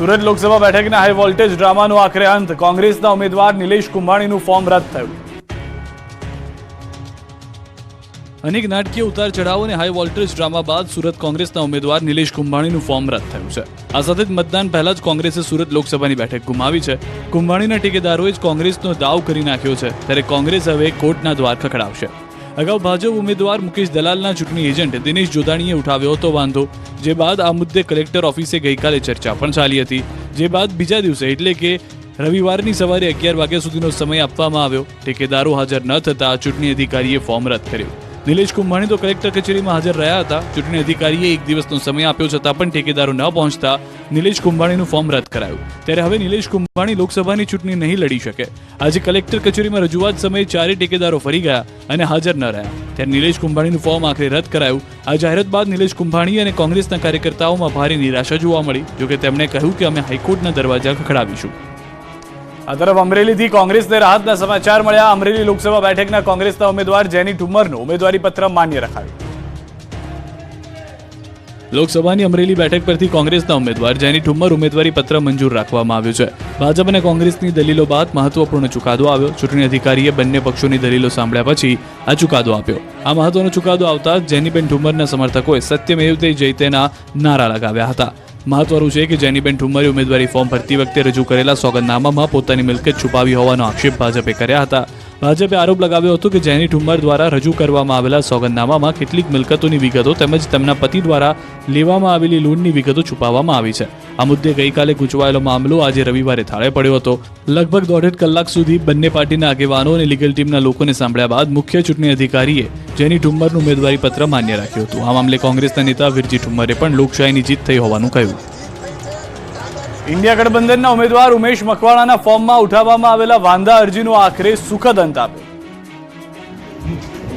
સુરત લોકસભા બેઠકના high voltage ડ્રામાનો આખરે અંત. કોંગ્રેસના ઉમેદવાર નિલેશ કુંભાણીનું ફોર્મ રદ થયું. અનેક નાટકીય ઉતાર ચઢાવ અને હાઈ વોલ્ટેજ ડ્રામા બાદ સુરત કોંગ્રેસના ઉમેદવાર નિલેશ કુંભાણીનું ફોર્મ રદ થયું છે. આ સાથે જ મતદાન પહેલા જ કોંગ્રેસે સુરત લોકસભાની બેઠક ગુમાવી છે. કુંભાણીના ટેકેદારોએ જ કોંગ્રેસનો દાવ કરી નાખ્યો છે. ત્યારે કોંગ્રેસ હવે કોર્ટના દ્વાર ખખડાવશે. અગાઉ ભાજપ ઉમેદવાર મુકેશ દલાલના ચૂંટણી એજન્ટ દિનેશ જોધાણીએ ઉઠાવ્યો હતો વાંધો, જે બાદ આ મુદ્દે કલેક્ટર ઓફિસે ગઈકાલે ચર્ચા પણ ચાલી હતી. જે બાદ બીજા દિવસે એટલે કે રવિવારની સવારે અગિયાર વાગ્યા સુધીનો સમય આપવામાં આવ્યો. ઠેકેદારો હાજર ન થતાં ચૂંટણી અધિકારીએ ફોર્મ રદ કર્યું. નિલેશ કુંભાણી તો કલેક્ટર કચેરીમાં હાજર રહ્યા હતા. ચૂંટણી અધિકારીએ એક દિવસનો સમય આપ્યો છતાં પણ ઠેકેદારો ન પહોંચતા નિલેશ કુંભાણીનું ફોર્મ રદ કરાયું. ત્યારે હવે નિલેશ કુંભાણી લોકસભાની ચૂંટણી નહીં લડી શકે. આજે કલેક્ટર કચેરીમાં રજૂઆત સમયે ચારે ઠેકેદારો ફરી ગયા અને હાજર ન રહ્યા. ત્યારે નિલેશ કુંભાણીનું ફોર્મ આખરે રદ કરાયું. આ જાહેરાત બાદ નિલેશ કુંભાણી અને કોંગ્રેસના કાર્યકર્તાઓમાં ભારે નિરાશા જોવા મળી, જોકે તેમણે કહ્યું કે અમે હાઈકોર્ટના દરવાજા ખખડાવીશું. આ તરફ અમરેલીથી કોંગ્રેસને રાહતના સમાચાર મળ્યા. અમરેલી લોકસભા બેઠકના કોંગ્રેસના ઉમેદવાર જેની ઠુમ્મરનું ઉમેદવારી પત્ર માન્ય રખાયું. લોકસભાની અમરેલી બેઠક પરથી કોંગ્રેસના ઉમેદવાર જેની ઠુમ્મર ઉમેદવારી પત્ર મંજૂર રાખવામાં આવ્યું છે. ભાજપ અને કોંગ્રેસની દલીલો બાદ મહત્વપૂર્ણ ચુકાદો આવ્યો. ચૂંટણી અધિકારીએ બંને પક્ષોની દલીલો સાંભળ્યા પછી આ ચુકાદો આપ્યો. આ મહત્વનો ચુકાદો આવતા જેનીબેન ઠુમ્મરના સમર્થકોએ સત્યમેવ તે જયતેના નારા લગાવ્યા હતા. મહત્વનું છે કે જેનીબેન ઠુમ્મરે ઉમેદવારી ફોર્મ ભરતી વખતે રજૂ કરેલા સોગંદનામામાં પોતાની મિલકત છુપાવી હોવાનો આક્ષેપ ભાજપે કર્યા હતા. ભાજપે આરોપ લગાવ્યો હતો કે જેની ઠુમ્મર દ્વારા રજૂ કરવામાં આવેલા સોગંદનામામાં કેટલીક મિલકતોની વિગતો તેમજ તેમના પતિ દ્વારા લેવામાં આવેલી લોનની વિગતો છુપાવવામાં આવી છે. આ મુદ્દે ગઈકાલે ગૂંચવાયેલો મામલો આજે રવિવારે થાળે પડ્યો હતો. લગભગ દોઢેક કલાક સુધી બંને પાર્ટીના આગેવાનો અને લીગલ ટીમના લોકોને સાંભળ્યા બાદ મુખ્ય ચૂંટણી અધિકારીએ જેની ઠુમ્મરનું ઉમેદવારી પત્ર માન્ય રાખ્યું હતું. આ મામલે કોંગ્રેસના નેતા વિરજી ઠુમ્મરે પણ લોકશાહીની જીત થઈ હોવાનું કહ્યું. ઇન્ડિયા ગઠબંધનના ઉમેદવાર ઉમેશ મકવાણાના ફોર્મમાં ઉઠાવવામાં આવેલા વાંધા અરજીનો આખરે સુખદ અંત આપ્યો.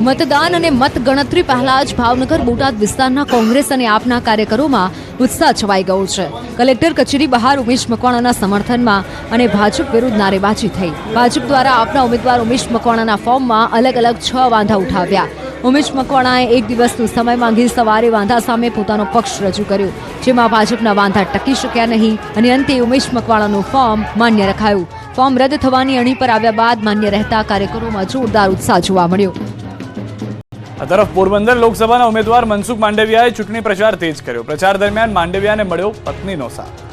મતદાન અને મતગણતરી પહેલા જ ભાવનગર, બોટાદ વિસ્તારના કોંગ્રેસ અને આપના કાર્યકરોમાં ઉત્સાહ છવાઈ ગયો છે. કલેક્ટર કચેરી બહાર ઉમેશ મકવાણાના સમર્થનમાં અને ભાજપ વિરુદ્ધ નારેબાજી થઈ. ભાજપ દ્વારા આપના ઉમેદવાર ઉમેશ મકવાણાના ફોર્મમાં અલગ અલગ છ વાંધા ઉઠાવ્યા. ઉમેશ મકવાણાએ એક દિવસનો સમય માંગી સવારે વાંધા સામે પોતાનો પક્ષ રજૂ કર્યો, જેમાં ભાજપના વાંધા ટકી શક્યા નહીં અને અંતે ઉમેશ મકવાણાનું ફોર્મ માન્ય રખાયું. ફોર્મ રદ થવાની અણી પર આવ્યા બાદ માન્ય રહેતા કાર્યકરોમાં જોરદાર ઉત્સાહ જોવા મળ્યો. આ તરફ પોરબંદર લોકસભાના ઉમેદવાર મનસુખ માંડવિયાએ ચૂંટણી પ્રચાર તેજ કર્યો. પ્રચાર દરમિયાન માંડવિયાને મળ્યો પત્નીનો સાથ.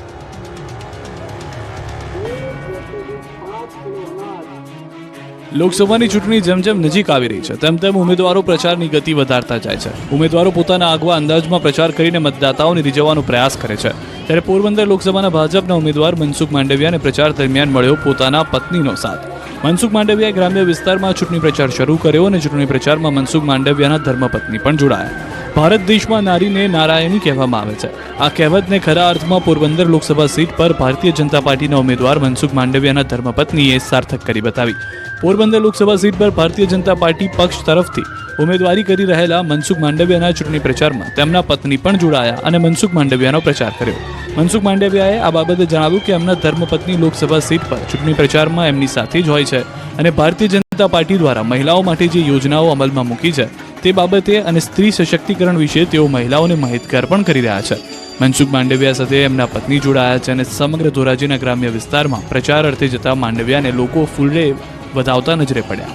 લોકસભાની ચૂંટણી જેમ જેમ નજીક આવી રહી છે, તેમ તેમ ઉમેદવારો પ્રચારની ગતિ વધારતા જાય છે. ઉમેદવારો પોતાના આગવા અંદાજમાં પ્રચાર કરીને મતદાતાઓને રીઝવવાનો પ્રયાસ કરે છે. ત્યારે પોરબંદર લોકસભાના ભાજપના ઉમેદવાર મનસુખ માંડવિયાને પ્રચાર દરમિયાન મળ્યો પોતાના પત્નીનો સાથ. મનસુખ માંડવિયાએ ગ્રામ્ય વિસ્તારમાં ચૂંટણી પ્રચાર શરૂ કર્યો અને ચૂંટણી પ્રચારમાં મનસુખ માંડવિયાના ધર્મપત્ની પણ જોડાયા. ભારત દેશમાં નારીને નારાયણી કહેવામાં આવે છે. આ કહેવતને ખરા અર્થમાં પોરબંદર લોકસભા સીટ પર ભારતીય જનતા પાર્ટીના ઉમેદવાર મનસુખ માંડવિયાના ધર્મપત્નીએ સાર્થક કરી બતાવી. પોરબંદર લોકસભા સીટ પર ભારતીય જનતા પાર્ટી પક્ષ તરફથી ઉમેદવારી કરી રહેલા મનસુખ માંડવિયાના ચૂંટણી પ્રચારમાં તેમના પત્ની પણ જોડાયા અને મનસુખ માંડવિયાનો પ્રચાર કર્યો. મનસુખ માંડવિયાએ આ બાબતે જણાવ્યું કે એમના ધર્મપત્ની લોકસભા સીટ પર ચૂંટણી પ્રચારમાં એમની સાથે જ હોય છે અને ભારતીય જનતા પાર્ટી દ્વારા મહિલાઓ માટે જે યોજનાઓ અમલમાં મૂકી છે તે બાબતે અને સ્ત્રી સશક્તિકરણ વિશે તેઓ મહિલાઓને માહિતગાર પણ કરી રહ્યા છે. મનસુખ માંડવિયા સાથે એમના પત્ની જોડાયા છે અને સમગ્ર ધોરાજીના ગ્રામ્ય વિસ્તારમાં પ્રચાર અર્થે જતા માંડવિયાને લોકો ફૂલે વધાવતા નજરે પડ્યા.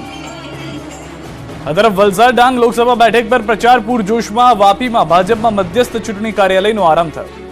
આ તરફ વલસાડ ડાંગ લોકસભા બેઠક પર પ્રચાર પૂરજોશમાં વાપીમાં ભાજપમાં મધ્યસ્થ ચૂંટણી કાર્યાલયનો આરંભ થયો.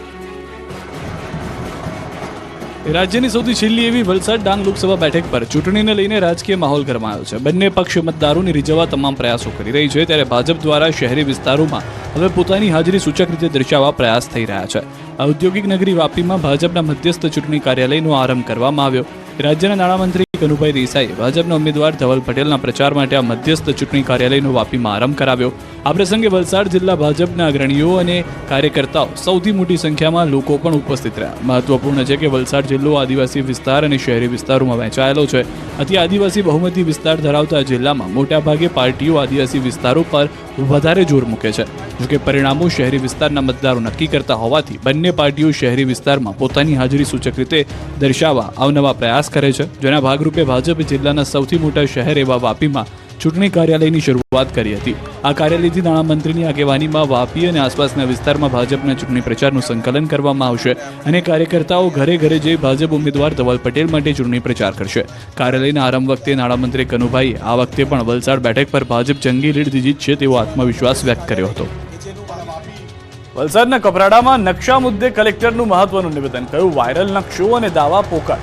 રાજ્યની સૌથી છેલ્લી એવી વલસાડ ડાંગ લોકસભા બેઠક પર ચૂંટણીને લઈને રાજકીય માહોલ ગરમાયો છે. બંને પક્ષ મતદારોને રીઝવવા તમામ પ્રયાસો કરી રહી છે, ત્યારે ભાજપ દ્વારા શહેરી વિસ્તારોમાં હવે પોતાની હાજરી સૂચક રીતે દર્શાવવા પ્રયાસ થઈ રહ્યા છે. ઔદ્યોગિક નગરી વાપીમાં ભાજપના મધ્યસ્થ ચૂંટણી કાર્યાલયનો આરંભ કરવામાં આવ્યો. રાજ્યના નાણામંત્રી કનુભાઈ દેસાઈએ ભાજપના ઉમેદવાર ધવલ પટેલના પ્રચાર માટે આ મધ્યસ્થ ચૂંટણી કાર્યાલયનો વાપીમાં આરંભ કરાવ્યો. આ પ્રસંગે વલસાડ જિલ્લા ભાજપના અગ્રણીઓ અને કાર્યકર્તાઓ સૌથી મોટી સંખ્યામાં લોકો પણ ઉપસ્થિત રહ્યા. મહત્વપૂર્ણ છે કે વલસાડ જિલ્લો આદિવાસી વિસ્તાર અને શહેરી વિસ્તારોમાં વહેંચાયેલો છે. આથી આદિવાસી બહુમતી વિસ્તાર ધરાવતા જિલ્લામાં મોટાભાગે પાર્ટીઓ આદિવાસી વિસ્તારો પર વધારે જોર મૂકે છે. જોકે પરિણામો શહેરી વિસ્તારના મતદારો નક્કી કરતા હોવાથી બંને પાર્ટીઓ શહેરી વિસ્તારમાં પોતાની હાજરી સૂચક રીતે દર્શાવવા અવનવા પ્રયાસ કરે છે. જેના ભાગરૂપે ભાજપ જિલ્લાના સૌથી મોટા શહેર એવા વાપીમાં ચૂંટણી કાર્યાલયની શરૂઆત કરી હતી. આ કાર્યાલયથી નાણામંત્રીની આગેવાનીમાં વાપી અને આસપાસના વિસ્તારમાં ભાજપના ચૂંટણી પ્રચારનું સંકલન કરવામાં આવશે અને કાર્યકર્તાઓ ઘરે ઘરે જઈ ભાજપ ઉમેદવાર ધવલ પટેલ માટે ચૂંટણી પ્રચાર કરશે. કાર્યાલયના આરંભ વખતે નાણામંત્રી કનુભાઈ આ વખતે પણ વલસાડ બેઠક પર ભાજપ જંગી લીડથી જીતશે તેવો આત્મવિશ્વાસ વ્યક્ત કર્યો હતો. વલસાડના કપરાડામાં નકશા મુદ્દે કલેક્ટરનું મહત્વનું નિવેદન કયું વાયરલ નકશો અને દાવા પોકાર.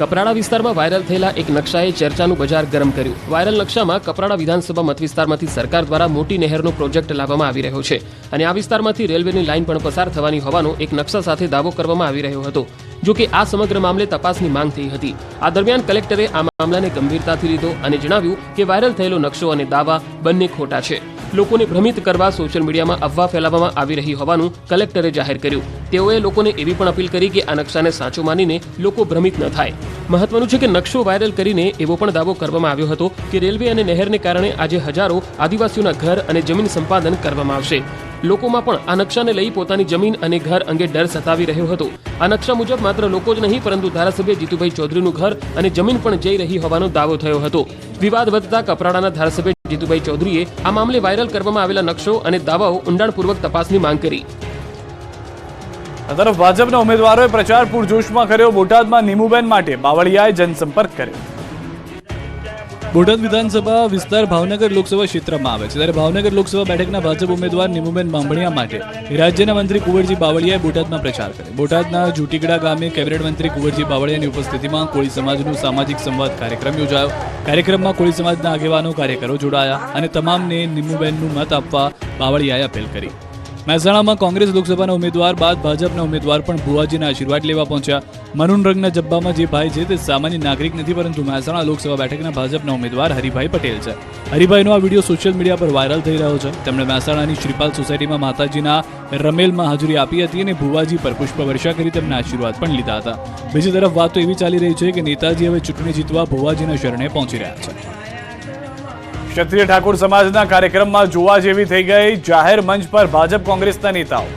કપરાડા વિસ્તારમાં વાયરલ થયેલા એક નકશાએ ચર્ચાનું બજાર ગરમ કર્યું. વાયરલ નકશામાં કપરાડા વિધાનસભા મત વિસ્તારમાંથી સરકાર દ્વારા મોટી નહેરનો પ્રોજેક્ટ લાવવામાં આવી રહ્યો છે અને આ વિસ્તારમાંથી રેલવેની લાઇન પણ પસાર થવાની હોવાનો એક નકશા સાથે દાવો કરવામાં આવી રહ્યો હતો. જો કે આ સમગ્ર મામલે તપાસની માંગ થઈ હતી. આ દરમિયાન કલેક્ટરે આ મામલાને ગંભીરતાથી લીધો અને જણાવ્યું કે વાયરલ થયેલો નકશો અને દાવા બંને ખોટા છે. લોકોને ભ્રમિત કરવા સોશિયલ મીડિયામાં અફવા ફેલાવવામાં આવી રહી હોવાનું કલેક્ટરે જાહેર કર્યું. તેઓએ લોકોને એવી પણ અપીલ કરી કે આ નકશાને સાચો માનીને લોકો ભ્રમિત ન થાય. મહત્વનું છે કે નકશો વાયરલ કરીને એવો પણ દાવો કરવામાં આવ્યો હતો કે રેલવે અને નહેરને કારણે આજે હજારો આદિવાસીઓના ઘર અને જમીન સંપાદન કરવામાં આવશે. લોકોમાં પણ આ નકશાને લઈ પોતાની જમીન અને ઘર અંગે ડર સતાવી રહ્યો હતો. આ નકશા મુજબ માત્ર લોકો જ નહીં, પરંતુ ધારાસભ્ય જીતુભાઈ ચૌધરીનું ઘર અને જમીન પણ જઈ રહી હોવાનો દાવો થયો હતો. વિવાદ વધતા કપરાડાના ધારાસભ્ય જીતુભાઈ ચૌધરીએ આ મામલે વાયરલ કરવામાં આવેલા નકશો અને દાવાઓ ઊંડાણપૂર્વક તપાસની માંગ કરી. આ તરફ ભાજપના ઉમેદવારોએ પ્રચાર પૂરજોશમાં કર્યો. બોટાદમાં નીમુબેન માટે બાવળિયાએ જનસંપર્ક કર્યો. બોટાદ વિધાનસભા વિસ્તાર ભાવનગર લોકસભા ક્ષેત્રમાં આવે છે. ત્યારે ભાવનગર લોકસભા બેઠકના ભાજપ ઉમેદવાર નિમુબેન બાંભણિયા માટે રાજ્યના મંત્રી કુંવરજી બાવળિયાએ બોટાદમાં પ્રચાર કર્યો. બોટાદના જુટીગડા ગામે કેબિનેટ મંત્રી કુંવરજી બાવળિયાની ઉપસ્થિતિમાં કોળી સમાજનો સામાજિક સંવાદ કાર્યક્રમ યોજાયો. કાર્યક્રમમાં કોળી સમાજના આગેવાનો, કાર્યકરો જોડાયા અને તમામને નિમુબેનનું મત આપવા બાવળિયાએ અપીલ કરી. મહેસાણામાં કોંગ્રેસ લોકસભાના ઉમેદવાર બાદ ભાજપના ઉમેદવાર પણ ભુવાજીના આશીર્વાદ લેવા પહોંચ્યા. મરૂન રંગના જબ્બામાં જે ભાઈ છે તે સામાન્ય નાગરિક નથી, પરંતુ મહેસાણા લોકસભા બેઠકના ભાજપના ઉમેદવાર હરિભાઈ પટેલ છે. હરિભાઈનો આ વીડિયો સોશિયલ મીડિયા પર વાયરલ થઈ રહ્યો છે. તેમણે મહેસાણાની શ્રીપાલ સોસાયટીમાં માતાજીના રમેલમાં હાજરી આપી હતી અને ભુવાજી પર પુષ્પવર્ષા કરી તેમના આશીર્વાદ પણ લીધા હતા. બીજી તરફ વાત તો એવી ચાલી રહી છે કે નેતાજી હવે ચૂંટણી જીતવા ભુવાજીના શરણે પહોંચી રહ્યા છે. ક્ષત્રિય ઠાકોર સમાજના કાર્યક્રમમાં જોવા જેવી થઈ ગઈ જાહેર મંચ પર ભાજપ કોંગ્રેસના નેતાઓ.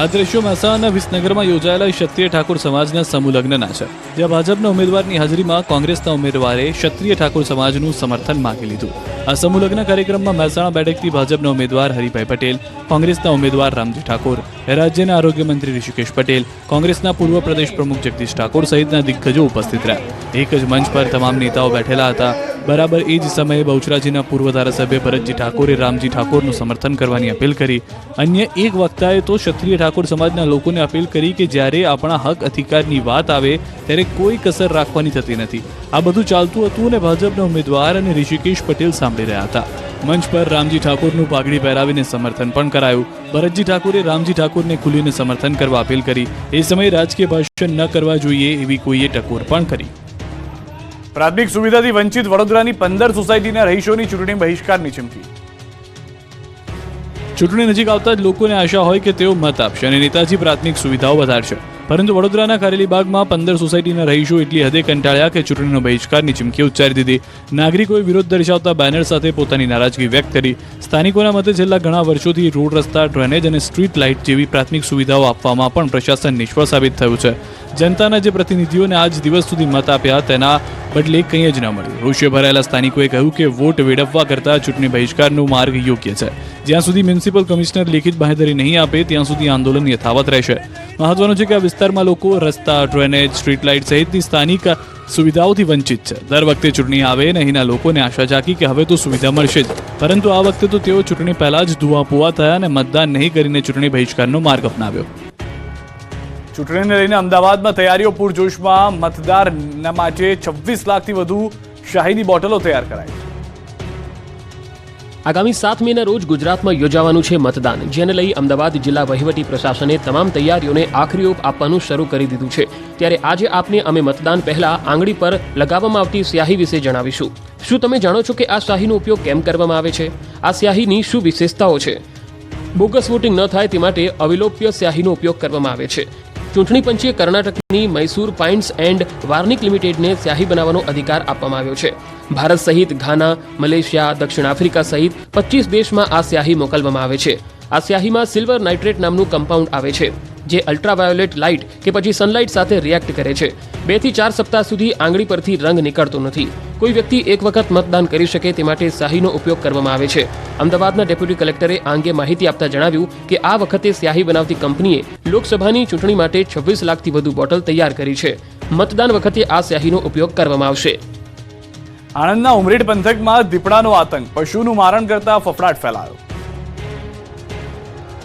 આ દ્રશ્યો મહેસાણાના વિસનગરમાં યોજાયેલા ક્ષત્રિય ઠાકોર સમાજના સમુલગ્નના છે, જ્યાં ભાજપના ઉમેદવારની હાજરીમાં કોંગ્રેસના ઉમેદવારે ક્ષત્રિય ઠાકોર સમાજનું સમર્થન માંગી લીધું. આ સમુલગ્ન કાર્યક્રમમાં મહેસાણા બેઠકથી ભાજપના ઉમેદવાર હરિભાઈ પટેલ, કોંગ્રેસના ઉમેદવાર રામજી ઠાકોર, રાજ્યના આરોગ્ય મંત્રી ઋષિકેશ પટેલ, કોંગ્રેસના પૂર્વ પ્રદેશ પ્રમુખ જગદીશ ઠાકોર સહિતના દિગ્ગજો ઉપસ્થિત રહ્યા. એક જ મંચ પર તમામ નેતાઓ બેઠેલા હતા. બરાબર, એ જ સમયે બહુચરાજીના પૂર્વ ધારાસભ્ય ભરતજી ઠાકોરે રામજી ઠાકોરનું સમર્થન કરવાની અપીલ કરી. અન્ય એક વક્તાએ તો ક્ષત્રિય ઠાકોર સમાજના લોકોને અપીલ કરી કે જ્યારે આપણા હક અધિકારની વાત આવે, ત્યારે કોઈ કસર રાખવાની થતી નથી. આ બધું ચાલતું હતું અને ભાજપના ઉમેદવાર અને ઋષિકેશ પટેલ સાંભળી રહ્યા હતા. મંચ પર રામજી ઠાકોરનું પાઘડી પહેરાવીને સમર્થન પણ કરાયું. ભરતજી ઠાકોરે રામજી ઠાકોરને ખુલીને સમર્થન કરવા અપીલ કરી. એ સમયે રાજકીય ભાષણ ન કરવા જોઈએ એવી કોઈએ ટકોર પણ કરી. પ્રાથમિક સુવિધાથી વંચિત વડોદરાની પંદર સોસાયટીના રહીશોની ચૂંટણી બહિષ્કારની ચીમકી. ચૂંટણી નજીક આવતા જ લોકોને આશા હોય કે તેઓ મત આપશે અને નેતાજી પ્રાથમિક સુવિધાઓ વધારશે. પરંતુ વડોદરાના કારેલીબાગમાં પંદર સોસાયટીના રહીશો એટલી હદે કંટાળ્યા કે ચૂંટણીનો બહિષ્કારની ચીમકી ઉચ્ચારી દીધી. નાગરિકોએ વિરોધ દર્શાવતા બેનર સાથે પોતાની નારાજગી વ્યક્ત કરી. સ્થાનિકોના મતે છેલ્લા ઘણા વર્ષોથી રોડ રસ્તા, ડ્રેનેજ અને સ્ટ્રીટ લાઇટ જેવી પ્રાથમિક સુવિધાઓ આપવામાં પણ પ્રશાસન નિષ્ફળ સાબિત થયું છે. જનતાના જે પ્રતિનિધિઓને આજ દિવસ સુધી મત આપ્યા તેના બદલે કંઈ જ ન મળ્યું. રોષે ભરાયેલા સ્થાનિકોએ કહ્યું કે વોટ વેડફવા કરતાં ચૂંટણી બહિષ્કારનો માર્ગ યોગ્ય છે. જ્યાં સુધી મ્યુનિસિપલ કમિશનર લેખિત બાંહેધરી નહીં આપે, ત્યાં સુધી આંદોલન યથાવત રહેશે. મહત્વનું છે કે આ વિસ્તારમાં લોકો રસ્તા, ડ્રેનેજ, સ્ટ્રીટ લાઇટ સહિતની સ્થાનિક સુવિધાઓથી વંચિત છે. દર વખતે ચૂંટણી આવે ને અહીંના લોકોને આશા જાગી કે હવે તો સુવિધા મળશે જ. પરંતુ આ વખતે તો તેઓ ચૂંટણી પહેલા જ ધુઆપુઆ થયા અને મતદાન નહીં કરીને ચૂંટણી બહિષ્કારનો માર્ગ અપનાવ્યો. ચૂંટણીને લઈને અમદાવાદમાં તૈયારીઓ પૂરજોશમાં મતદારના માટે છવ્વીસ લાખથી વધુ શાહીની બોટલો તૈયાર કરાઈ. આગામી સાત મેના રોજ ગુજરાતમાં યોજાવાનું છે મતદાન, જેને લઈ અમદાવાદ જિલ્લા વહીવટી પ્રશાસને તમામ તૈયારીઓને આખરી ઓપ આપવાનું શરૂ કરી દીધું છે. ત્યારે આજે આપને અમે મતદાન પહેલા આંગળી પર લગાવવામાં આવતી સ્યાહી વિશે જણાવીશું. શું તમે જાણો છો કે આ સ્યાહીનો ઉપયોગ કેમ કરવામાં આવે છે? આ સ્યાહીની શું વિશેષતાઓ છે? બોગસ વોટિંગ ન થાય તે માટે અવિલોપ્ય સ્યાહીનો ઉપયોગ કરવામાં આવે છે. ચૂંટણી પંચે કર્ણાટકની મૈસૂર પાઇન્ટ્સ એન્ડ વાર્નિક લિમિટેડને સ્યાહી બનાવવાનો અધિકાર આપવામાં આવ્યો છે. ભારત સહિત ઘાના, મલેશિયા, દક્ષિણ આફ્રિકા સહિત પચીસ દેશમાં આ સ્યાહી મોકલવામાં આવે છે. આ સ્યાહીમાં સિલ્વર નાઇટ્રેટ નામનું કમ્પાઉન્ડ આવે છે, જે અલ્ટ્રાવાયોલેટ લાઇટ કે પછી સનલાઇટ સાથે રિએક્ટ કરે છે. બેથી ચાર સપ્તાહ સુધી આંગળી પરથી રંગ નીકળતો નથી. કોઈ વ્યક્તિ એક વખત મતદાન કરી શકે તે માટે સ્યાહીનો ઉપયોગ કરવામાં આવે છે. અમદાવાદના ડેપ્યુટી કલેક્ટરે આ અંગે માહિતી આપતા જણાવ્યું કે આ વખતે સ્યાહી બનાવતી કંપનીએ લોકસભાની ચૂંટણી માટે છવ્વીસ લાખથી વધુ બોટલ તૈયાર કરી છે. મતદાન વખતે આ સ્યાહીનો ઉપયોગ કરવામાં આવશે. આણંદના ઉમરેડ પંથકમાં દીપડાનો આતંક. પશુનું મારણ કરતા ફફડાટ ફેલાયો.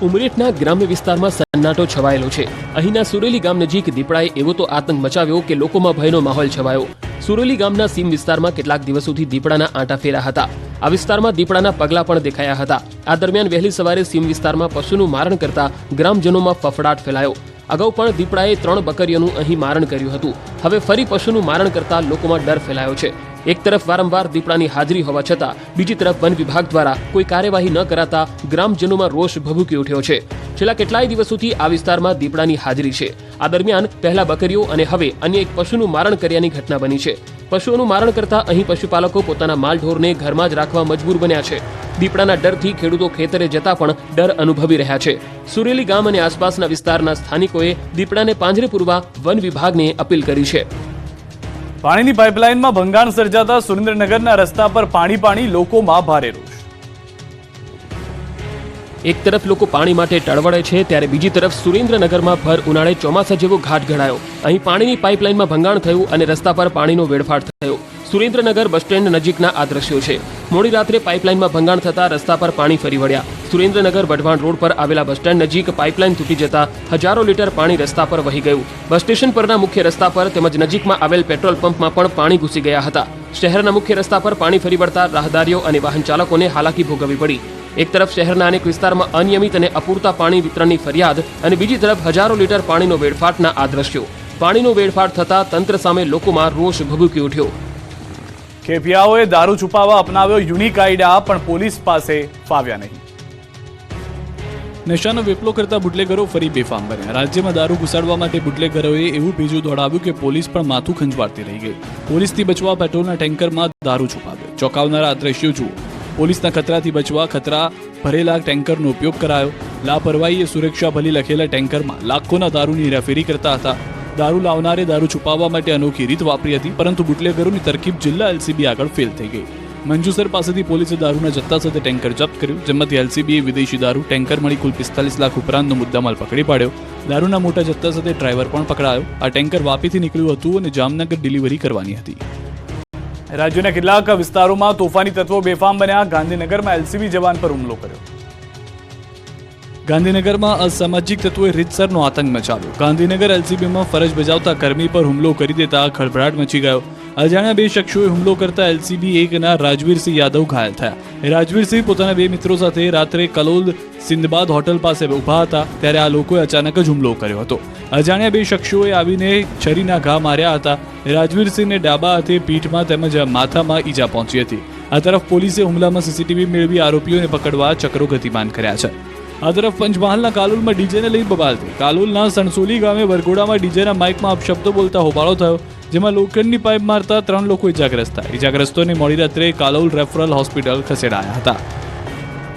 ઉમરેઠના ગ્રામ્ય વિસ્તારમાં સન્નાટો છવાયેલો છે. અહીંના સુરેલી ગામ નજીક દીપડાએ એવો તો આતંક મચાવ્યો કે લોકોમાં ભયનો માહોલ છવાયો. સુરેલી ગામના સીમ વિસ્તારમાં કેટલાક દિવસોથી દીપડાના આંટા ફેરા હતા. આ વિસ્તારમાં દીપડાના પગલા પણ દેખાયા હતા. આ દરમિયાન વહેલી સવારે સીમ વિસ્તારમાં પશુનું મારણ કરતા ગ્રામજનોમાં ફફડાટ ફેલાયો. અગાઉ પણ દીપડાએ ત્રણ બકરીઓનું અહીં મારણ કર્યું હતું. હવે ફરી પશુનું મારણ કરતા લોકોમાં ડર ફેલાયો છે. એક તરફ વારંવાર દીપડાની હાજરી હોવા છતાં, બીજી તરફ વન વિભાગ દ્વારા કોઈ કાર્યવાહી ન કરાતા ગ્રામજનોમાં રોષ ભભૂકી ઉઠ્યો છે. છેલ્લા કેટલાય દિવસોથી આ વિસ્તારમાં દીપડાની હાજરી છે. આ દરમિયાન પહેલા બકરીઓ અને હવે અન્ય એક પશુનું મારણ કર્યાની ઘટના બની છે. પશુઓનું મારણ કરતા અહીં પશુપાલકો પોતાના માલઢોરને ઘરમાં જ રાખવા મજબૂર બન્યા છે. દીપડાના ડરથી ખેડૂતો ખેતરે જતા પણ ડર અનુભવી રહ્યા છે. સુરેલી ગામ અને આસપાસના વિસ્તારના સ્થાનિકોએ દીપડાને પાંજરે પૂરવા વન વિભાગને અપીલ કરી છે. પાણીની પાઇપલાઇનમાં ભંગાણ સર્જાતા સુરેન્દ્રનગરના રસ્તા પર પાણી પાણી લોકોમાં ભારે રોષ. એક તરફ લોકો પાણી માટે ટળવળે છે, ત્યારે બીજી તરફ સુરેન્દ્રનગરમાં ભર ઉનાળે ચોમાસા જેવો ઘાટ ઘડાયો. અહીં પાણીની પાઇપલાઇનમાં ભંગાણ થયું અને રસ્તા પર પાણીનો વેડફાટ થયો. સુરેન્દ્રનગર બસ સ્ટેન્ડ નજીકના આ દ્રશ્યો છે. મોડી રાત્રે પાઇપલાઇનમાં ભંગાણ થતા રસ્તા પર પાણી ફરી વળ્યા. સુરેન્દ્રનગર વઢવાણ રોડ પર આવેલા બસ સ્ટેન્ડ નજીક પાઇપલાઇન તૂટી જતા હજારો લીટર પાણી રસ્તા પર વહી ગયું. બસ સ્ટેશન પરના મુખ્ય રસ્તા પર તેમજ નજીકમાં આવેલ પેટ્રોલ પંપમાં પણ પાણી ઘૂસી ગયા હતા. શહેરના મુખ્ય રસ્તા પર પાણી ફરી વળતા રાહદારીઓ અને વાહન ચાલકોને હાલાકી ભોગવવી પડી. એક તરફ શહેરના અનેક વિસ્તારમાં અનિયમિત અને અપૂરતા પાણી વિતરણની ફરિયાદ અને બીજી તરફ હજારો લીટર પાણીનો વેડફાટના આ દ્રશ્યો પાણીનો વેડફાટ થતા તંત્ર સામે લોકોમાં રોષ ભભૂકી ઉઠ્યો. કેપિયાઓએ દારૂ છુપાવવા અપનાવ્યો યુનિક આઈડિયા, પણ પોલીસ પાસે ફાવ્યા નહીં. નશાનો વેપલો કરતા બુટલેગરો ફરી બેફામ બન્યા. રાજ્યમાં દારૂ ઘુસાડવા માટે બુટલેગરોએ એવું બીજું દોડાવ્યું કે પોલીસ પણ માથું ખંજવાળતી રહી ગઈ. પોલીસથી બચવા પેટ્રોલના ટેન્કરમાં દારૂ છુપાવ્યો. ચોંકાવનારા આ દ્રશ્યો જુઓ. પોલીસના ખતરાથી બચવા ખતરા ભરેલા ટેન્કરનો ઉપયોગ કરાયો. લાપરવાહીએ સુરક્ષા ભલી લખેલા ટેન્કરમાં લાખોના દારૂની હેરાફેરી કરતા હતા. દારૂ લાવનારે દારૂ છુપાવવા માટે અનોખી રીત વાપરી હતી, પરંતુ બુટલેગરોની તરકીબ જિલ્લા એલસીબી આગળ ફેલ થઈ ગઈ. મંજુસર પાસેથી પોલીસે દારૂના જથ્થા સાથે ટેન્કર જપ્ત કર્યું, જેમાંથી એલસીબીએ વિદેશી દારૂ, ટેન્કર મળી કુલ પિસ્તાલીસ લાખ ઉપરાંતનો મુદ્દામાલ પકડી પાડ્યો. દારૂના મોટા જથ્થા સાથે ડ્રાઈવર પણ પકડાયો. આ ટેન્કર વાપીથી નીકળ્યું હતું અને જામનગર ડિલિવરી કરવાની હતી. રાજ્યના કેટલાક વિસ્તારોમાં તોફાની તત્વો બેફામ બન્યા. ગાંધીનગરમાં એલસીબી જવાન પર હુમલો કર્યો. ગાંધીનગરમાં અસામાજિક તત્વોએ રીતસરનો આતંક મચાવ્યો. ગાંધીનગર એલસીબીમાં ફરજ બજાવતા કર્મી પર હુમલો કરી દેતા ખળભળાટ મચી ગયો. અજાણ્યા બે શખ્સોએ હુમલો કરતા એલસીબી એકના રાજવીરસિંહ યાદવ ઘાયલ થયા. રાજવીરસિંહ પોતાના બે મિત્રો સાથે રાત્રે કલોલ સિંદબાદ હોટલ પાસે ઊભા હતા, ત્યારે આ લોકોએ અચાનક જ હુમલો કર્યો હતો. અજાણ્યા બે શખ્સોએ આવીને છરીના ઘા માર્યા હતા. રાજવીરસિંહને ડાબા હાથે પીઠમાં તેમજ માથામાં ઈજા પહોંચી હતી. આ તરફ પોલીસે હુમલામાં સીસીટીવી મેળવી આરોપીઓને પકડવા ચક્રો ગતિમાન કર્યા છે. આ તરફ પંચમહાલના કાલોલમાં ડીજેને લઈ બબાલ થઈ. કાલોલના સણસોલી ગામે વરઘોડામાં ડીજેના માઇકમાં અપશબ્દો બોલતા હોબાળો થયો, જેમાં લોખંડની પાઇપ મારતા ત્રણ લોકો ઇજાગ્રસ્ત થયા. ઇજાગ્રસ્તોને મોડી રાત્રે કાલોલ રેફરલ હોસ્પિટલ ખસેડાયા હતા.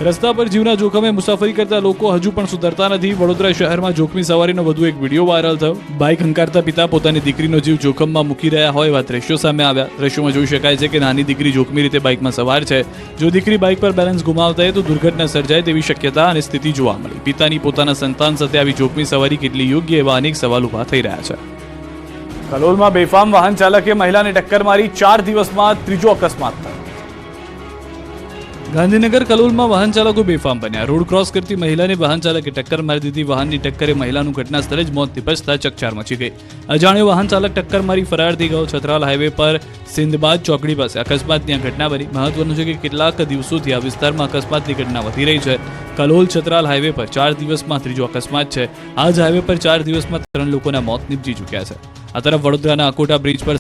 રસ્તા પર જીવના જોખમે મુસાફરી કરતા લોકો હજુ પણ સુધરતા નથી. વડોદરા શહેરમાં જોખમી સવારીનો વધુ એક વીડિયો વાયરલ થયો. બાઇક હંકારતા પિતા પોતાની દીકરીનો જીવ જોખમમાં મૂકી રહ્યા હોય એવા દ્રશ્યો સામે આવ્યા. દ્રશ્યોમાં જોઈ શકાય છે કે નાની દીકરી જોખમી રીતે બાઇકમાં સવાર છે. જો દીકરી બાઇક પર બેલેન્સ ગુમાવતા હોય તો દુર્ઘટના સર્જાય તેવી શક્યતા અને સ્થિતિ જોવા મળી. પિતાની પોતાના સંતાન સાથે આવી જોખમી સવારી કેટલી યોગ્ય એવા અનેક સવાલ ઊભા થઈ રહ્યા છે. કલોલમાં બેફામ વાહન ચાલકે મહિલાને ટક્કર મારી ચાર દિવસમાં ત્રીજો અકસ્માત થયો. ગાંધીનગર કલોલમાં વાહન ચાલકો બેફામ બન્યા. રોડ ક્રોસ કરતી મહિલાને વાહન ચાલકે ટક્કર મારી દીધી. વાહનની ટક્કરે મહિલાનું ઘટના સ્થળે જ મોત નિપજતા ચકચાર મચી ગઈ. અજાણ્યો વાહન ચાલક ટક્કર મારી ફરાર થઈ ગયો. છત્રાલ હાઈવે પર સિંધબાદ ચોકડી પાસે અકસ્માતની આ ઘટના બની. મહત્વનું છે કે કેટલાક દિવસોથી આ વિસ્તારમાં અકસ્માતની ઘટના વધી રહી છે. કલોલ છત્રાલ હાઈવે પર ચાર દિવસમાં ત્રીજો અકસ્માત છે. આ જ હાઈવે પર ચાર દિવસમાં ત્રણ લોકોના મોત નીપજી ચૂક્યા છે. આ તરફ વડોદરાના અકોટા બ્રિજ પર